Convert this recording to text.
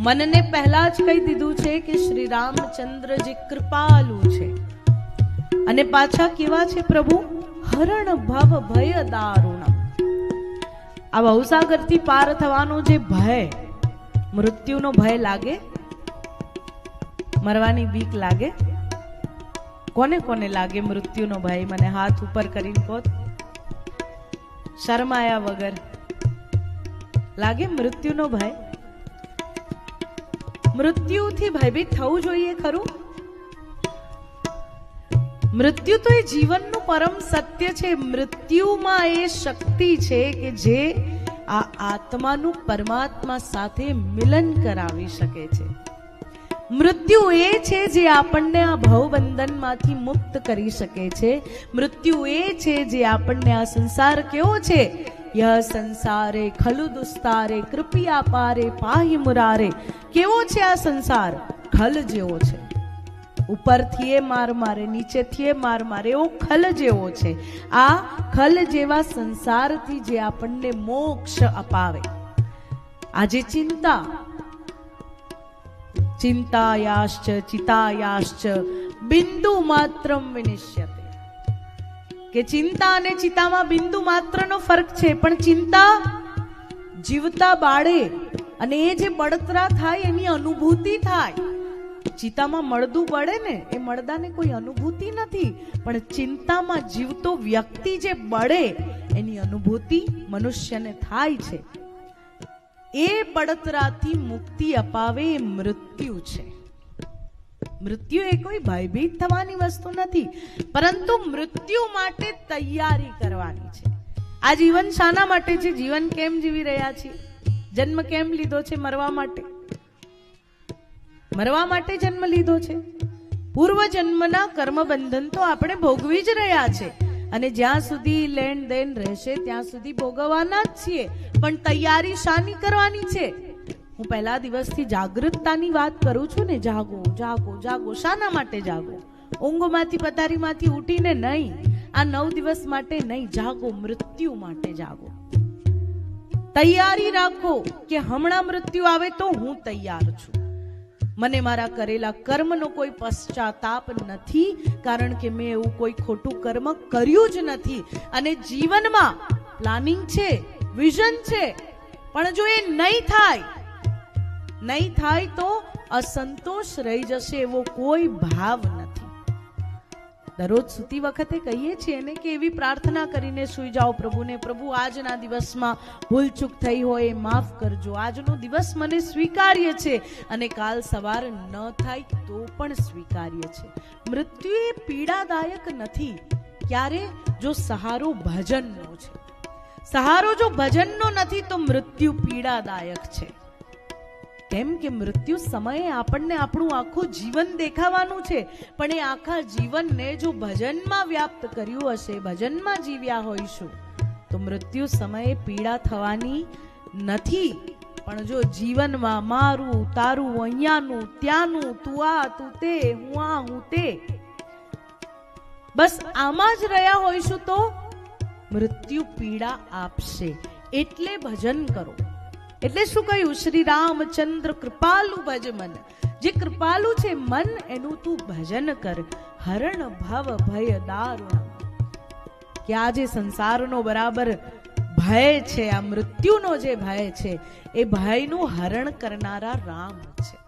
મનને પહેલા જ કહી દીધું છે કે શ્રી રામચંદ્રજી કૃપાલુ છે. અને પાછા કેવા છે પ્રભુ? હરણ ભવ ભય દારૂણ. આ ભવસાગરથી પાર થવાનો જે ભય, મૃત્યુનો ભય લાગે? મરવાની બીક લાગે? કોને કોને લાગે મૃત્યુનો ભય? મને હાથ ઉપર કરીને કહો શરમાયા વગર. લાગે મૃત્યુનો ભય? મૃત્યુથી ભયભીત થવું જોઈએ, ખરું? મૃત્યુ તો એ જીવનનું પરમ સત્ય છે. મૃત્યુમાં એ શક્તિ છે કે જે આ આત્માનું પરમાત્મા સાથે મિલન કરાવી શકે છે. મૃત્યુ એ છે જે આપણને આ ભવબંધનમાંથી મુક્ત કરી શકે છે. મૃત્યુ એ છે જે આપણને આ સંસાર કેવો છે? યહ સંસારે ખલુ દુસ્તારે, કૃપિયા પારે, પાહી મુરારે. કેવો છે આ સંસાર? ખલ જેવો છે. ઉપરથી એ માર મારે, નીચેથી એ માર મારે, એવો ખલ જેવો છે. આ ખલ જેવા સંસારથી જે આપણને મોક્ષ અપાવે. આજે ચિંતા. ચિંતાયાશ્ચ, ચિતાયાશ્ચ, બિંદુ માત્ર વિનિશ્યતે. કે ચિંતા અને ચિતામાં બિંદુ માત્રનો ફરક છે, પણ ચિંતા જીવતા બાળે અને એ જે બળતરા થાય, એની અનુભૂતિ થાય. ચિતામાં મળદું બળે ને, એ મળદાને કોઈ અનુભૂતિ નથી. પણ ચિંતામાં જીવતો વ્યક્તિ જે બળે, એની અનુભૂતિ મનુષ્યને થાય છે. એ બળતરાથી મુક્તિ અપાવે એ મૃત્યુ છે. મૃત્યુ એ કોઈ ભયભીત થવાની વસ્તુ નથી, પરંતુ મૃત્યુ માટે તૈયારી કરવાની છે. આ જીવન શાના માટે છે જીવન કેમ જીવી રહ્યા છીએ? જન્મ કેમ લીધો છે મરવા માટે? મરવા માટે જન્મ લીધો છે. પૂર્વ જન્મના કર્મ બંધન તો આપણે ભોગવી જ રહ્યા છે. અને જ્યાં સુધી લેણ દેણ રહેશે, ત્યાં સુધી ભોગવવાના જ છીએ. પણ તૈયારી શાની કરવાની છે? હું પહેલા દિવસથી જાગૃતતાની વાત કરું છું ને, જાગો જાગો જાગો, શાના માટે જાગો. ઊંઘમાંથી, પથારીમાંથી ઉઠીને નહીં, આ નવ દિવસ માટે નહીં, જાગો, મૃત્યુ માટે જાગો. તૈયારી રાખો કે હમણાં મૃત્યુ આવે તો હું તૈયાર છું. મને મારા કરેલા કર્મનો કોઈ પશ્ચાતાપ નથી, કારણ કે મેં એવું કોઈ ખોટું કર્મ કર્યું જ નથી. અને જીવનમાં પ્લાનિંગ છે, વિઝન છે, પણ જો એ નહીં થાય નહીં થાય તો અસંતોષ રહી જશે એવો કોઈ ભાવ નથી. દરરોજ સૂતી વખતે કહીએ છીએ ને કે એવી પ્રાર્થના કરીને સુઈ જાઓ પ્રભુને. પ્રભુ, આજના દિવસમાં ભૂલચૂક થઈ હોય એ માફ કરજો. આજનો દિવસ મને સ્વીકાર્ય છે અને કાલ સવાર ન થાય તો પણ સ્વીકાર્ય છે. મૃત્યુ એ પીડાદાયક નથી. ક્યારે? જો સહારો ભજનનો છે. સહારો જો ભજનનો નથી તો મૃત્યુ પીડાદાયક છે. કેમ કે મૃત્યુ સમયે આપણને આપણું આખું જીવન દેખાવાનું છે. પણ એ આખા જીવનને જો ભજનમાં વ્યાપ્ત કર્યું હશે, ભજનમાં જીવ્યા હોઈશું, તો મૃત્યુ સમયે પીડા થવાની નથી. પણ જો જીવનમાં મારું, તારું, અહીંયાનું, ત્યાંનું, તું આ, તું તે, હું આ, હું તે, બસ આમાં જ રહ્યા હોઈશું તો મૃત્યુ પીડા આપશે. એટલે ભજન કરો. એટલે શું કહ્યું? શ્રી રામચંદ્ર કૃપાલુ ભજ મન. જે કૃપાલુ છે મન, એનું તું ભજન કર. હરણ ભવ ભય દારુણ. કે આ જે સંસારનો બરાબર ભય છે, આ મૃત્યુનો જે ભય છે, એ ભયનું હરણ કરનારા રામ છે.